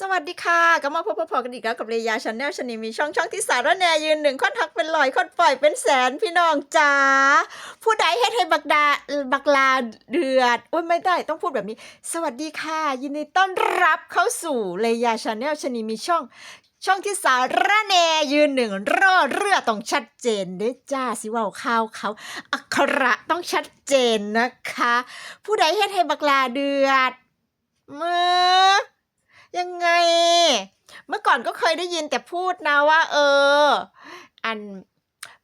สวัสดีค่ะ ก็มาพบพอๆกันอีกแล้วกับเรยาชาแนลชนีมีช่องช่องที่สารแนยืนหนึ่งคนทักเป็นลอยคนปล่อยเป็นแสนพี่น้องจ๋าผู้ใดเฮ็ดให้บักดาบักลาเดือดโอ้ยไม่ได้ต้องพูดแบบนี้ สวัสดีค่ะ ยินดีต้อนรับเข้าสู่เรยาชาแนลชนีมีช่องช่องที่สารแนยืนหนึ่งรอเรือต้องชัดเจนเด้จ้าสิว่าข้าวเขาอักขระต้องชัดเจนนะคะ ผู้ใดเฮ็ดให้บักลาเดือดมือ ยังไง เมื่อก่อนก็เคยได้ยินแต่พูดนะว่า เออ อัน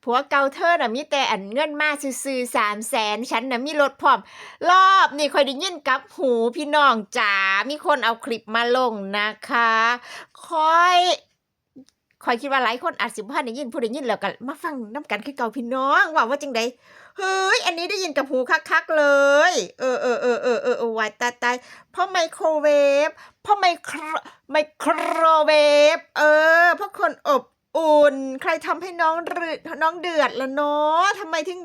ผัวเกาเธอน่ะมีแต่อันเงินมาซื้อสามแสนฉันน่ะมีรถพร้อม รอบนี่คอยได้ยินกับหูพี่น้องจ๋ามีคนเอาคลิปมาลงนะคะคอย คอยคิดว่าหลายคนอาจสิบ่ทันได้ยินผู้ได้ยินแล้วก็มาฟังน้ำกันคือเก่าพี่น้องว่าว่าจังใดเฮ้ย อันนี้ได้ยินกับหูคักๆเลย เออเออเออเออเออเออวายตายตายเพราะไมโครเวฟเพราะไมโครไมโครเวฟเออเพราะคนอบอุ่น ใครทำให้น้องรือน้องเดือดละเนาะทำไมถึง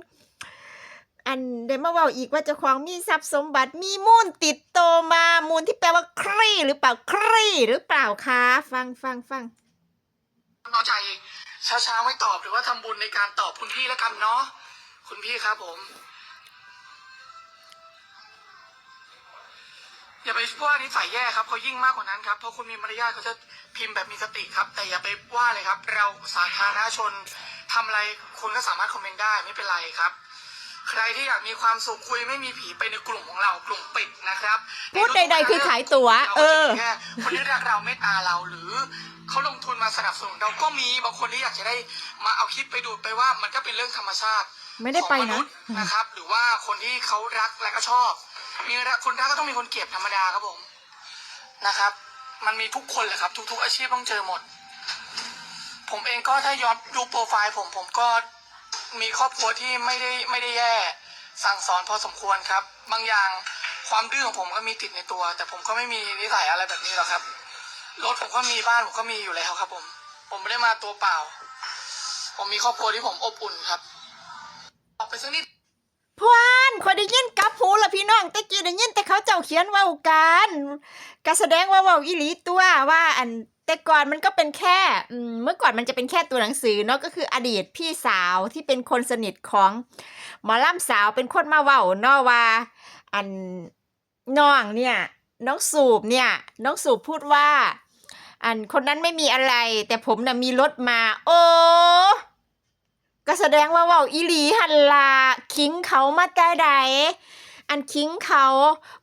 อันเดมาว่าอีกว่าเจ้าของมีทรัพย์สมบัติมีมูลติดโตมามูลที่แปลว่าครีหรือเปล่าครีหรือเปล่าคะฟังฟังฟัง น้อยใจช้าๆไม่ตอบหรือว่าทำบุญในการตอบคุณพี่แล้วกันเนาะคุณพี่ครับผม อย่าไปว่านิสัยแย่ครับเขายิ่งมากกว่านั้นครับเพราะคุณมีมารยาทเขาจะพิมพ์แบบมีสติครับ แต่อย่าไปว่าเลยครับ เราสาธารณชนทำอะไรคุณก็สามารถคอมเมนต์ได้ไม่เป็นไรครับ ใครที่อยากมีความสุขคุยไม่มีผีไปในกลุ่มของเรากลุ่มปิดนะครับพูดใดๆคือขายตั๋วราเอก็จะอมีแค่คนที่รักเราเมตตาเราหรือเขาลงทุนมาสนับสนุนเราก็มีบางคนที่อยากจะได้มาเอาคลิปไปดูดไปว่ามันก็เป็นเรื่องธรรมชาติไม่ได้ไปของมนะษย์นะครับ หรือว่าคนที่เขารักและก็ชอบ มีรักคนรักก็ต้องมีคนเกลียดธรรมดาครับผมนะครับ มันมีทุกคนแหละครับ ทุก ๆ อาชีพต้องเจอหมด ผมเองก็ถ้าย้อนดูโปรไฟล์ผมผมก็ มีครอบครัวที่ไม่ได้ไม่ได้แย่สั่งสอนพอสมควรครับ บางอย่างความดื้อของผมก็มีติดในตัว แต่ผมก็ไม่มีนิสัยอะไรแบบนี้หรอกครับรถผมก็มีบ้านผมก็มีอยู่แล้วครับ ผม ผมไม่ได้มาตัวเปล่า ผมมีครอบครัวที่ผมอบอุ่นครับออกไปสักนิดพวานคอยได้ยินกับหูละพี่น้องต่กี้ได้ยินแต่เขาเจ้าเขียนว่ากันก็แสดงว่าว่าอีหลีตัวว่าอัน แต่ก่อนมันก็เป็นแค่เมื่อก่อนมันจะเป็นแค่ตัวหนังสือเนาะก็คืออดีตพี่สาวที่เป็นคนสนิทของหมอล่ำสาวเป็นคนมาเว้าเนาะว่าอันน้องเนี่ยน้องสูบเนี่ยน้องสูบพูดว่า อันคนนั้นไม่มีอะไร แต่ผมน่ะมีรถมา โอ้ก็แสดงว่าว่าอีหลีหันลาคิงเขามาแต่ใด อันคิงเขา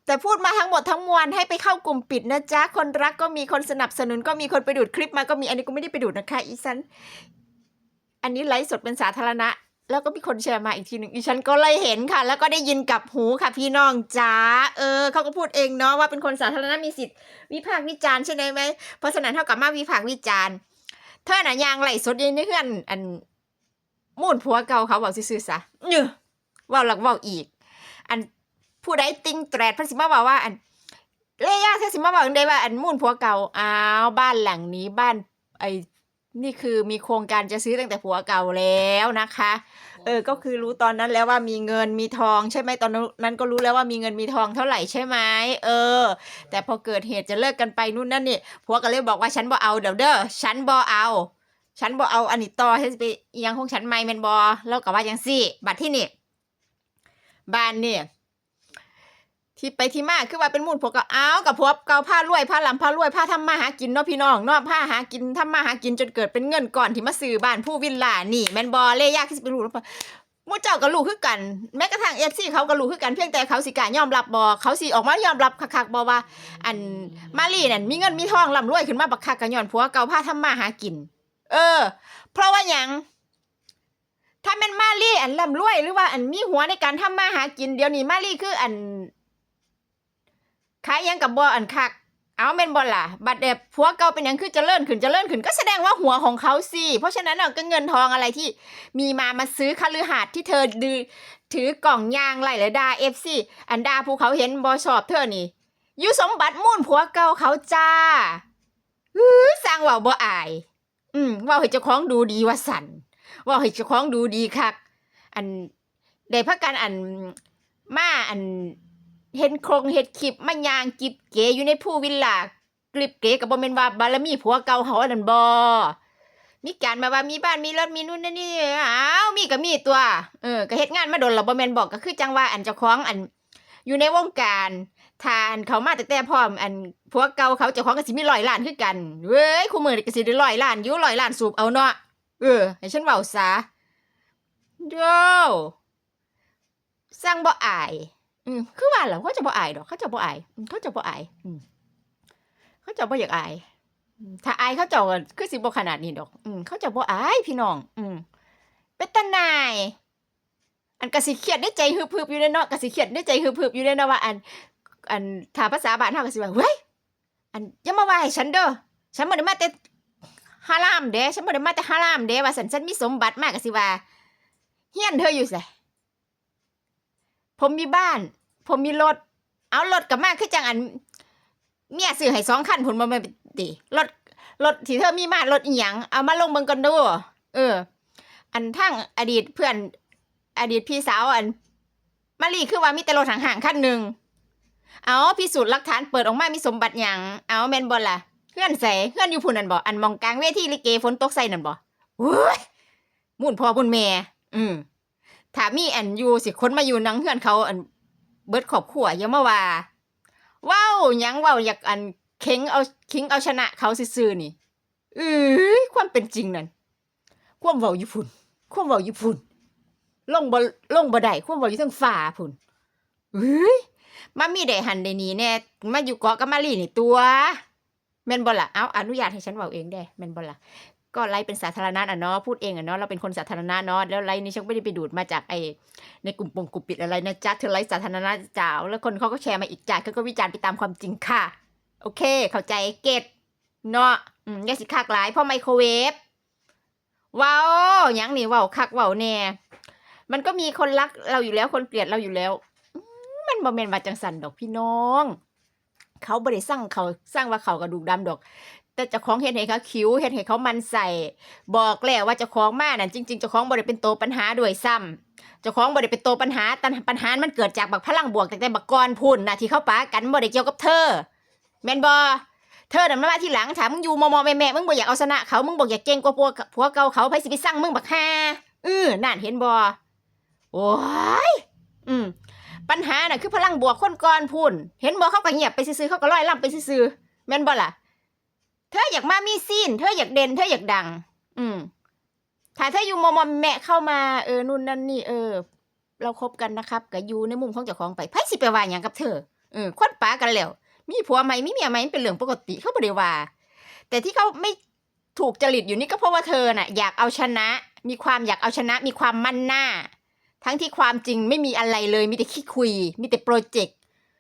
แต่พูดมาทั้งหมดทั้งมวลให้ไปเข้ากลุ่มปิดนะจ๊ะ คนรักก็มีคนสนับสนุนก็มีคนไปดูดคลิปมาก็มี อันนี้ก็ไม่ได้ไปดูดนะคะอีฉัน อันนี้ไลฟ์สดเป็นสาธารณะ แล้วก็มีคนแชร์มาอีกทีหนึ่งอีฉันก็เลยเห็นค่ะ แล้วก็ได้ยินกับหูค่ะพี่น้องจ้าเออเขาก็พูดเองเนาะว่าเป็นคนสาธารณะมีสิทธิ์วิพากษ์วิจารณ์ใช่ไหม เพราะฉะนั้นเท่ากับมาวิพากษ์วิจารณ์ เธอน่ะยางไหลสดยังนี่คืออันอันมูนผัวเก่าเขาบอกซื่อๆซะเนื้อว่าหลักว่าอีก อัน ผู้ใดติงแตรดเพันสิมาบอกว่าอันเล่ย่าเธอสิมาบอกได้ว่าอันมูนผัวเก่าอ้าวบ้านหลังนี้บ้านไอ้นี่คือมีโครงการจะซื้อตั้งแต่ผัวเก่าแล้วนะคะ เออ ก็คือรู้ตอนนั้นแล้วว่ามีเงินมีทองใช่ไหมตอนนั้นก็รู้แล้วว่ามีเงินมีทองเท่าไหร่ใช่ไหมเออ แต่พอเกิดเหตุจะเลิกกันไปนู่นนั่นนี่ผัวก็เลยบอกว่าฉันบ่เอาเดี๋ยวเด้อฉันบ่เอา ฉันบ่เอาอันนี้ต่อให้ไปอิหยังของฉันไม่แม่นบ่แล้วก็ว่าจังซี่ บัดที่นี่บ้านเนี่ย ที่ไปที่มาคือว่าเป็นมูลพวกก็เอากับพวกเก่าผ้ารวยผ้าลำผ้ารวยผ้าทำมาหากินเนาะพี่น้องเนาะผ้าหากินทำมาหากินจนเกิดเป็นเงินก่อนที่มาซื้อบ้านผู้วิลล่านี่แมนบ่เลยยากที่จะไปรู้หรือเปล่าหมู่เจ้าก็รู้คือกัน แม้กระทั่ง FC เขาก็รู้คือกันเพียงแต่เขาสิกายอมรับบ่เขาสิออกมายอมรับคักๆบ่ว่า อันมารีนั่นมีเงินมีทองร่ำรวยขึ้นมาบักคักก็ย้อนผัวเก่าผ้าทำมาหากิน เออ เพราะว่าหยังถ้าเป็นมาลี่อันร่ำรวยหรือว่าอันมีหัวในการทำมาหากินเดี๋ยวนี้มาลี่คืออัน ขายยังกับบออันคัก เอาเป็นบอล่ะ บัดเด็บผัวเก่าเป็นยังคือจะเลื่อนขึ้นจะเลื่อนขึ้นก็แสดงว่าหัวของเขาสิ เพราะฉะนั้นก็เงินทองอะไรที่มีมามาซื้อคฤหาสน์ที่เธอดือถือกล่องยางไหลและดาเอฟซีอันดาภูเขาเห็นบอชอบเธอนี่ยู่สมบัติมุ่นผัวเก่าเขาจ้าอื้อสร้างว่าบ่อาย อืมว่าให้เจ้าของดูดีว่าสันว่าให้เจ้าของดูดีคัก อันได้พักกันอันมาอัน เห็นโครงเห็ดคลิปมันยางกิบเก๋อยู่ในผู้วิลล่ากริบเก๋กับบ่แม่นว่าบารมีผัวเก่าเฮาอันบ่มีการมาว่ามีบ้านมีรถมีนู่นนั่นนี่อ้าวมีก็มีตัวเออก็เฮ็ดงานมาโดนแล้วบ่แม่นบอกก็คือจังว่าอันเจ้าของอัน อยู่ในวงการทานเขามาแต่แต่พร้อมอันผัวเก่าเขาเจ้าของก็สิมีร้อยล้านคือกันเว้ยคู่มือนี่ก็สิได้ร้อยล้านอยู่ร้อยล้านสูบเอาเนาะเออให้ฉันเว้าซะโดสร้างบ่อาย อืมคือว่าแล้วเขาจะบ่อายดอก เขาจะบ่อายอืมเขาจะบ่อาย อืมเขาจะบ่อยากอายอืมถ้าอายเขาเจ้าก็คือสิบ่ขนาดนี้ดอก อืมเขาจะบ่อายพี่น้อง อืมเป็นตานาย อันกะสิเครียดในใจฮึบๆอยู่เด้เนาะกะสิเครียดในใจฮึบๆอยู่เด้เนาะว่า อัน อันถ้าภาษาบ้านเฮาก็สิว่าเฮ้ยอันอย่ามาว่าให้ฉันเด้อฉันบ่ได้มาแต่ฮารามเด้ฉันบ่ได้มาแต่ฮารามเด้ว่าสันฉันมีสมบัติมากก็สิว่าเฮียนเธออยู่ไส ผมมีบ้าน ผมมีรถ เอารถกับมาคือจังอัน เมียซื้อให้สองคันผลมาไม่นติรถรถที่เธอมีมารถอีหยังเอามาลงเบิงกันดูเออ อันทั้งอดีตเพื่อน อดีตพี่สาวอันมารีคือว่ามีแต่รถห่างๆคันหนึ่งเอาพิสูจน์หลักฐานเปิดออกมามีสมบัติหยังเอาแมนบอลล่ะเพื่อนใส่เพื่อนอยู่พูนนั่นบ่อันมองกลางเวทีลิเกฝนตกใส่นั่นบ่โอ้ยมุ่นพ่อบุญแม่อืม ถ้ามีอันอยู่สิคนมาอยู่นังเพื่อนเขาอันเบิดขอบขัวย่ามาว่าว้าวยังว้าวอยากอันเข็งเอาคิงเอาชนะเขาซื่อนี่เอ้ยความเป็นจริงนั่นความเว้าอยู่พุ่นความเว้าอยู่พุ่นลงบ่ลงบ่ได้ความเว้าอยู่ทั้งฟ้าพุ่นเอ้ยมามีได้หันได้นี้แน่มาอยู่เกาะกับมารีนี่ตัวแม่นบ่ล่ะเอาอนุญาตให้ฉันเว้าเองได้แม่นบ่ล่ะ ก็ไลฟ์เป็นสาธารณะอะเนาะพูดเองอะเนาะเราเป็นคนสาธารณะเนาะแล้วไลฟ์นี้ฉันไม่ได้ไปดูดมาจากไอในกลุ่มปงกลุ่มปิดอะไรนะจ๊ะเธอไลฟ์สาธารณะจ้าแล้วคนเขาก็แชร์มาอีกจ้าเขาก็วิจารณ์ไปตามความจริงค่ะ โอเค เข้าใจเก็ตเนาะอืมยาสิคักหลายพราะไมโครเวฟว้าวยังนี่ว้าวคักว้าวแน่มันก็มีคนรักเราอยู่แล้วคนเกลียดเราอยู่แล้ว มันบ่แมนว่าจังสันดอกพี่น้อง เขาบ่ได้สร้างเขาสร้างว่าเขากระดูกดำดอก แต่เจ้าของเฮ็ดให้เขาคิ้วเฮ็ดให้เขามันใส่ บอกแล้วว่าเจ้าของมานั่นจริงๆเจ้าของบ่ได้เป็นโตปัญหาด้วยซ้ำเจ้าของบ่ได้เป็นโตปัญหาตันปัญหา มันเกิดจากบักพลังบวกตั้งแต่บักกอนพุ่นน่ะที่เขาปากันบ่ได้เกี่ยวกับเธอ แม่นบ่เธอน่ะมาว่าทีหลังถามมึงอยู่มอมอแม่แม่มึงบ่อยากเอาชนะเขามึงบอกอยากเก่งกว่าผัวผัวเก่าเขาไผสิไปสั่งมึงบักฮาเออนั่นเห็นบ่โอ้ยอืมปัญหาน่ะคือพลังบวกคนก่อนพุ่น เห็นบ่เขาก็เงียบไปซื่อๆเขาก็ลอยล่ำไปซื่อๆแม่นบ่ล่ะ เธออยากมามีซีน เธออยากเด่น เธออยากดัง อืมถ้าเธออยู่มอมอแม่เข้ามาเออนู่นนั่นนี่เออ เราคบกันนะครับก็อยู่ในมุมของเจ้าของไปไพ่สิไปว่าอย่างกับเธอเออคนป้ากันแล้ว มีผัวไหมมีเมียไหมเป็นเรื่องปกติเขาบ่ได้ว่าแต่ที่เขาไม่ถูกจริตอยู่นี่ก็เพราะว่าเธอน่ะ อยากเอาชนะ มีความอยากเอาชนะ มีความมั่นหน้า ทั้งที่ความจริงไม่มีอะไรเลย มีแต่ขี้คุย มีแต่โปรเจกต์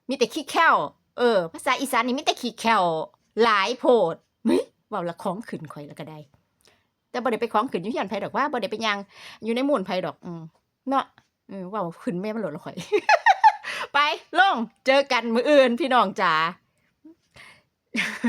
มีแต่ขี้แค่วเออ ภาษาอีสานนี่มีแต่ขี้แค่วหลายโพด ว่าละของขืนข่อยแล้วก็ได้ แต่บ่ได้ไปของขืนอยู่ที่อันไผดอกว่าบ่ได้ไปยังอยู่ในหมู่นไผดอก อืมเนาะเออว่าขืนแม่มันหลดละข่อย ไปลงเจอกันมื้ออื่นพี่น้องจ๋า